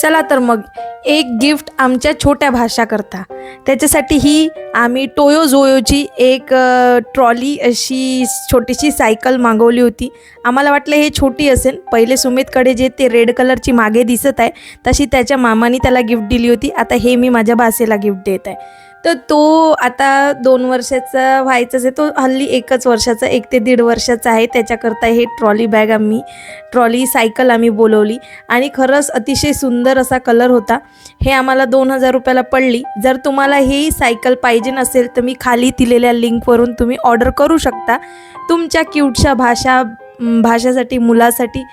चला तर मग एक गिफ्ट आमच्या छोट्या भाषा करता. त्याच्यासाठी ही आम्ही टोयो जोयोची एक ट्रॉली अशी छोटीशी सायकल मागवली होती. आम्हाला वाटलं हे छोटी असेल. पहिले सुमितकडे जे ते रेड कलरची मागे दिसत आहे तशी त्याच्या मामाने त्याला गिफ्ट दिली होती. आता हे मी माझ्या भासेला गिफ्ट देत आहे. तर तो आता दोन वर्षाचा व्हायचाच आहे तो हल्ली एकच वर्षाचा एक ते दीड वर्षाचा आहे. त्याच्याकरता हे ट्रॉली बॅग आम्ही ट्रॉली सायकल आम्ही बोलवली. आणि खरंच अतिशय सुंदर असा कलर होता. हे आम्हाला दोन हजार रुपयाला पडली. जर तुम्हाला ही सायकल पाहिजे नसेल तर मी खाली दिलेल्या लिंकवरून तुम्ही ऑर्डर करू शकता. तुमच्या क्यूटच्या भाषा भाषासाठी मुलासाठी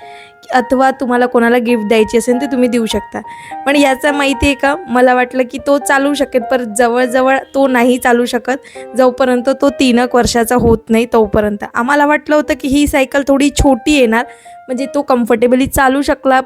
अथवा तुम्हाला कोणाला गिफ्ट द्यायची असेल ते तुम्ही देऊ शकता. पण याचा माहिती आहे का? मला वाटलं की तो चालू शकेल पर जवळजवळ तो नाही चालू शकत. जोपर्यंत तो तीन एक वर्षाचा होत नाही तोपर्यंत. आम्हाला वाटलं होतं की ही सायकल थोडी छोटी येणार म्हणजे तो कम्फर्टेबली चालू शकला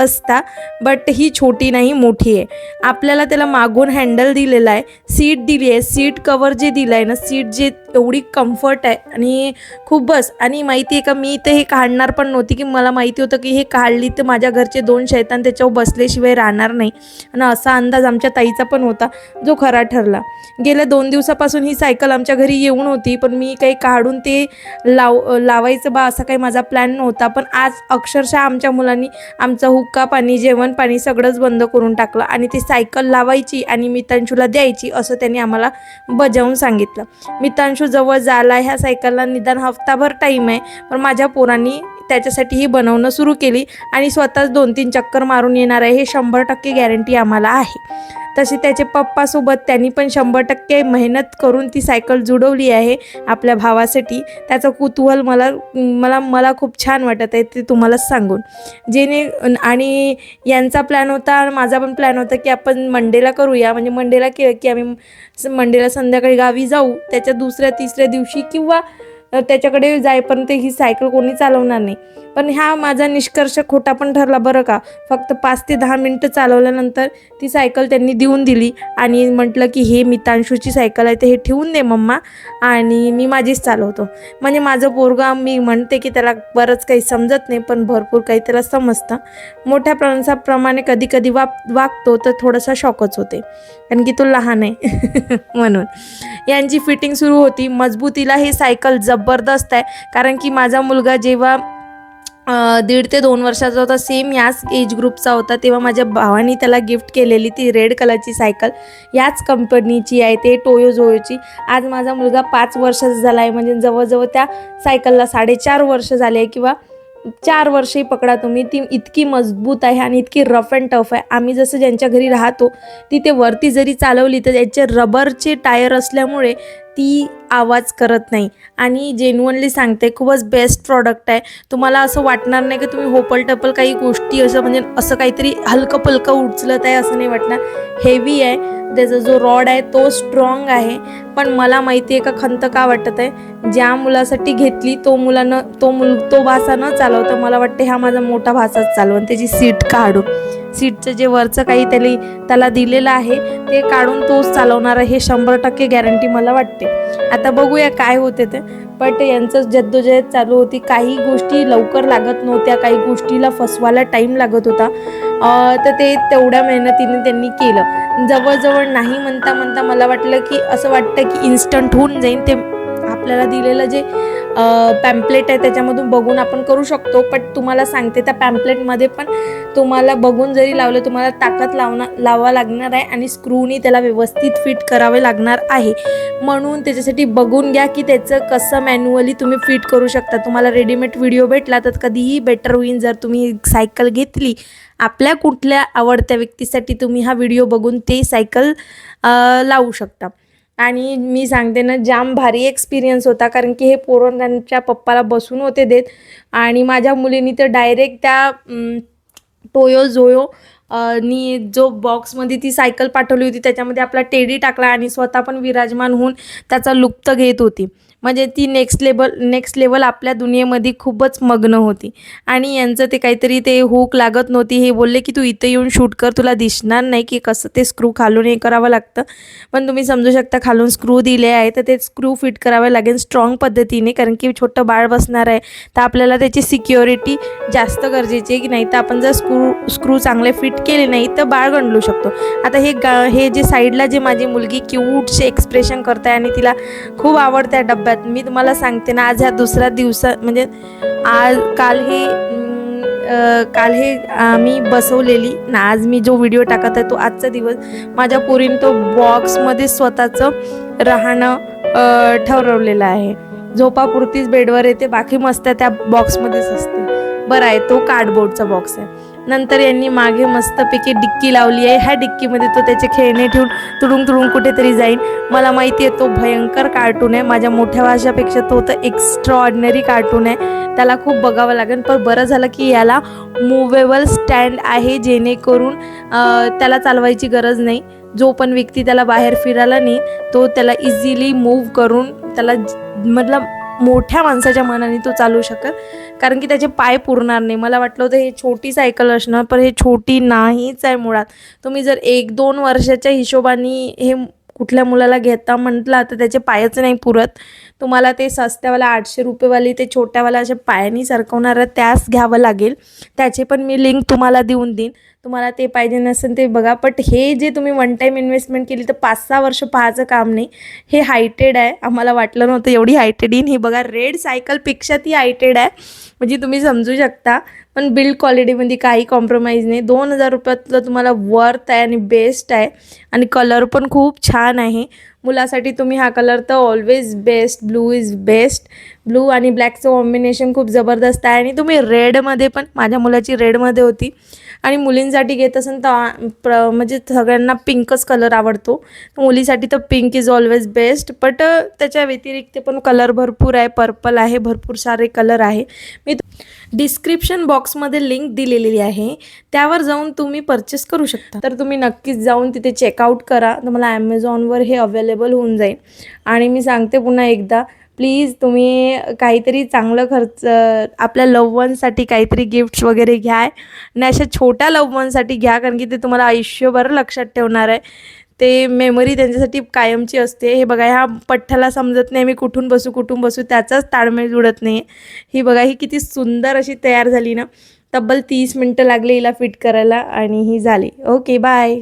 असता बट ही छोटी नाही मोठी आहे. आपल्याला त्याला मागून हँडल दिलेला आहे. सीट दिली आहे. सीट कवर जे दिलं आहे ना सीट जे एवढी कम्फर्ट आहे आणि खूप बस आणि माहिती आहे का मी तर हे काढणार पण नव्हती की मला माहिती होतं की हे काढली तर माझ्या घरचे दोन शैतान त्याच्यावर बसल्याशिवाय राहणार नाही. आणि असा अंदाज आमच्या ताईचा पण होता जो खरा ठरला. गेल्या दोन दिवसापासून ही सायकल आमच्या घरी येऊन होती पण मी काही काढून ते लाव लावायचं बा असा काही माझा प्लॅन नव्हता. पण आज अक्षरशः आमच्या मुलांनी आमचा हुक हुक्का पाणी जेवण पाणी सगळंच बंद करून टाकलं आणि ती सायकल लावायची आणि मितांशूला द्यायची असं त्यांनी आम्हाला बजावून सांगितलं. मितांशू जवळ झाला ह्या सायकलला निदान हफ्ताभर टाईम आहे पण माझ्या पोरांनी त्याच्यासाठी ही बनवणं सुरू केली आणि स्वतःच दोन तीन चक्कर मारून येणार आहे हे शंभर टक्के गॅरंटी आम्हाला आहे. तसे त्याचे पप्पासोबत त्यांनी पण शंभर टक्के मेहनत करून ती सायकल जुडवली आहे आपल्या भावासाठी. त्याचं कुतूहल मला मला मला खूप छान वाटत आहे ते तुम्हाला सांगून. जेणे आणि यांचा प्लॅन होता आणि माझा पण प्लॅन होता की आपण मंडेला करूया. म्हणजे मंडेला केलं की आम्ही स- मंडेला संध्याकाळी गावी जाऊ. त्याच्या दुसऱ्या तिसऱ्या दिवशी किंवा तर त्याच्याकडे जाईपर्यंत ही सायकल कोणी चालवणार नाही. पण हा माझा निष्कर्ष खोटा पण ठरला बरं का. फक्त पाच ते दहा मिनटं चालवल्यानंतर ती सायकल त्यांनी देऊन दिली आणि म्हटलं की हे मितांशूची सायकल आहे ते हे ठेवून दे मम्मा आणि मी माझीच चालवतो. म्हणजे माझं पोरगा मी म्हणते की त्याला बरंच काही समजत नाही पण भरपूर काही त्याला समजतं. मोठ्या प्रमाणाप्रमाणे कधी कधी वाप वागतो तर थोडासा शॉकच होते. कारण की तो लहान आहे म्हणून. यांची फिटिंग सुरू होती. मजबूतीला हे सायकल जबरदस्त आहे. कारण की माझा मुलगा जेव्हा दीड ते दोन वर्षाचा होता सेम याच एज ग्रुपचा होता तेव्हा माझ्या भावाने त्याला गिफ्ट केलेली ती रेड कलरची सायकल याच कंपनीची आहे ते टोयो जोयोची आज माझा मुलगा पाच वर्षाचा झाला आहे म्हणजे जवळजवळ त्या सायकलला साडेचार वर्ष झाले आहे किंवा चार वर्षही पकडा तुम्ही. ती इतकी मजबूत आहे आणि इतकी रफ अँड टफ आहे. आम्ही जसं ज्यांच्या घरी राहतो तिथे वरती जरी चालवली तर त्याचे रबरचे टायर असल्यामुळे ती आवाज करत नाही. आणि जेन्युअनली सांगते खूपच बेस्ट प्रॉडक्ट आहे. तुम्हाला असं वाटणार नाही की तुम्ही होपल टपल काही गोष्टी असं म्हणजे असं काहीतरी हलकं पलकं उचलत आहे असं नाही वाटणार. हेवी आहे. त्याचा जो रॉड आहे तो स्ट्रॉंग आहे. पण मला माहिती आहे का खंत का वाटत आहे. ज्या मुलासाठी घेतली तो मुलानं तो मुल तो भासा न चालवता. मला वाटते हा माझा मोठा भासाच चालवून त्याची सीट काढू. सीटचं जे वरचं काही त्याला त्याला दिलेलं आहे ते काढून तोच चालवणार आहे. हे शंभर टक्के गॅरंटी मला वाटते. आता बघूया काय होते ते. बट यांचं जद्दोजहद चालू होती. काही गोष्टी लवकर लागत नव्हत्या. काही गोष्टीला फसवायला टाईम लागत होता. तर ते तेवढ्या मेहनतीने त्यांनी केलं. जवळजवळ नाही म्हणता म्हणता मला वाटलं की असं वाटतं की इन्स्टंट होऊन जाईल ते आपल्याला दिलेलं जे पॅम्पलेट आहे त्याच्यामधून बघून आपण करू शकतो. बट तुम्हाला सांगते त्या पॅम्पलेटमध्ये पण तुम्हाला बघून जरी लावलं तुम्हाला ताकद लावणार लावा लागणार आहे आणि स्क्रूनी त्याला व्यवस्थित फिट करावे लागणार आहे. म्हणून त्याच्यासाठी बघून घ्या की त्याचं कसं मॅन्युअली तुम्ही फिट करू शकता. तुम्हाला रेडीमेड व्हिडिओ भेटला तर कधीही बेटर होईल जर तुम्ही सायकल घेतली. आपल्या कुठल्या आवडत्या व्यक्तीसाठी तुम्ही हा व्हिडिओ बघून ते सायकल लावू शकता. आणि मी सांगते ना जाम भारी एक्सपिरियन्स होता कारण की हे पोरं त्यांच्या पप्पाला बसून होते देत. आणि माझ्या मुलीनी तर डायरेक्ट त्या टोयो जोयो नी जो बॉक्समध्ये ती सायकल पाठवली होती त्याच्यामध्ये आपला टेडी टाकला आणि स्वतः पण विराजमान होऊन त्याचा लुप्त घेत होती. म्हणजे ती नेक्स्ट लेवल नेक्स्ट लेवल आपल्या दुनियेमध्ये खूपच मग्न होती. आणि यांचं ते काहीतरी ते हूक लागत नव्हती. हे बोलले की तू इथं येऊन शूट कर. तुला दिसणार नाही की कसं ते स्क्रू खालून हे करावं लागतं. पण तुम्ही समजू शकता खालून स्क्रू दिले आहे तर ते स्क्रू फिट करावे लागेल स्ट्रॉंग पद्धतीने कारण की छोटं बाळ बसणार आहे. तर आपल्याला त्याची सिक्युरिटी जास्त गरजेची आहे की नाही तर आपण जर स्क्रू स्क्रू चांगले फिट केले नाही तर बाळ गंडलू शकतो. आता हे गा हे जे साईडला जे माझी मुलगी क्यूटचे एक्सप्रेशन करत आहे आणि तिला खूप आवडतं आहे डब्यात मी तुम्हाला सांगते ना आज ह्या दुसऱ्या दिवसा म्हणजे आज काल हे काल हे आम्ही बसवलेली ना आज मी जो व्हिडिओ टाकत आहे तो आजचा दिवस. माझ्या पुरीन तो बॉक्समध्ये स्वतःचं राहणं ठरवलेलं आहे. झोपापुरतीच बेडवर येते बाकी मस्त त्या बॉक्समध्येच असते. बरं आहे तो कार्डबोर्डचा बॉक्स आहे. नंतर यांनी मागे मस्तपैकी डिक्की लावली आहे. ह्या डिक्कीमध्ये तो त्याचे खेळणे ठेवून तुडून तुडून कुठेतरी जाईल मला माहिती आहे तो भयंकर कार्टून आहे. माझ्या मोठ्या भाषापेक्षा तो तर एक्स्ट्रा ऑर्डिनरी कार्टून आहे. त्याला खूप बघावं लागेल. पण बरं झालं की याला मुवेबल स्टँड आहे जेणेकरून त्याला चालवायची गरज नाही. जो पण व्यक्ती त्याला बाहेर फिरायला नाही तो त्याला इझिली मूव्ह करून त्याला मतलब मोठ्या माणसाच्या मनाने तो चालू शकत कारण की त्याचे पाय पुरणार नाही. मला वाटलं होतं हे छोटी सायकल असणार पण हे छोटी नाहीच आहे मुळात. तुम्ही जर एक दोन वर्षाच्या हिशोबाने हे कुठल्या मुलाला घेता म्हटला तर त्याचे पायच नाही पुरत. तुम्हाला ते सस्त्यावाला आठशे रुपयेवाली ते छोट्यावाला अशा पायानी सरकवणारं त्यास घ्यावं लागेल. त्याचे पण मी लिंक तुम्हाला देऊन देईन. तुम्हाला ते पाहिजे नसेल ते बघा. बट हे जे तुम्ही वन टाईम इन्व्हेस्टमेंट केली तर पाच सहा वर्ष पाहायचं काम नाही. हे हायटेड आहे. आम्हाला वाटलं नव्हतं एवढी हायटेड येईन हे बघा रेड सायकलपेक्षा ती हायटेड आहे. म्हणजे तुम्ही समजू शकता. पण बिल्ड क्वालिटीमध्ये काही कॉम्प्रोमाइज नाही. दोन हजार रुपयातलं तुम्हाला वर्थ आहे आणि बेस्ट आहे. आणि कलर पण खूप छान आहे. मुलासाठी तुम्ही हा कलर तर always best blue is best blue आणि ब्लॅकचं कॉम्बिनेशन खूप जबरदस्त आहे. आणि तुम्ही रेडमध्ये पण माझ्या मुलाची रेडमध्ये होती. आणि मुलींसाठी घेत असेल तर प्र म्हणजे सगळ्यांना पिंकच कलर आवडतो. मुलीसाठी तर pink is always best but त्याच्या व्यतिरिक्त पण कलर भरपूर आहे. पर्पल आहे भरपूर सारे कलर आहे. मी डिस्क्रिप्शन बॉक्समध्ये लिंक दिलेली आहे. त्यावर जाऊन तुम्ही परचेस करू शकता. तर तुम्ही नक्कीच जाऊन तिथे चेकआउट करा. तुम्हाला ॲमेझॉनवर हे अवेलेबल होऊन जाईल. आणि मी सांगते पुन्हा एकदा प्लीज तुम्ही काहीतरी चांगलं खर्च आपल्या लववनसाठी काहीतरी गिफ्ट्स वगैरे घ्या आणि अशा छोट्या लववनसाठी घ्या कारण की ते तुम्हाला आयुष्यभर लक्षात ठेवणार आहे. ते मेमरी त्यांच्यासाठी कायमची असते. हे बघा ह्या पठ्ठ्याला समजत नाही मी कुठून बसू कुठून बसू त्याचाच ताळमेळ जुळत नाही. ही बघा ही किती सुंदर अशी तयार झाली ना. तब्बल तीस मिनटं लागले हिला फिट करायला आणि ही झाली. Okay bye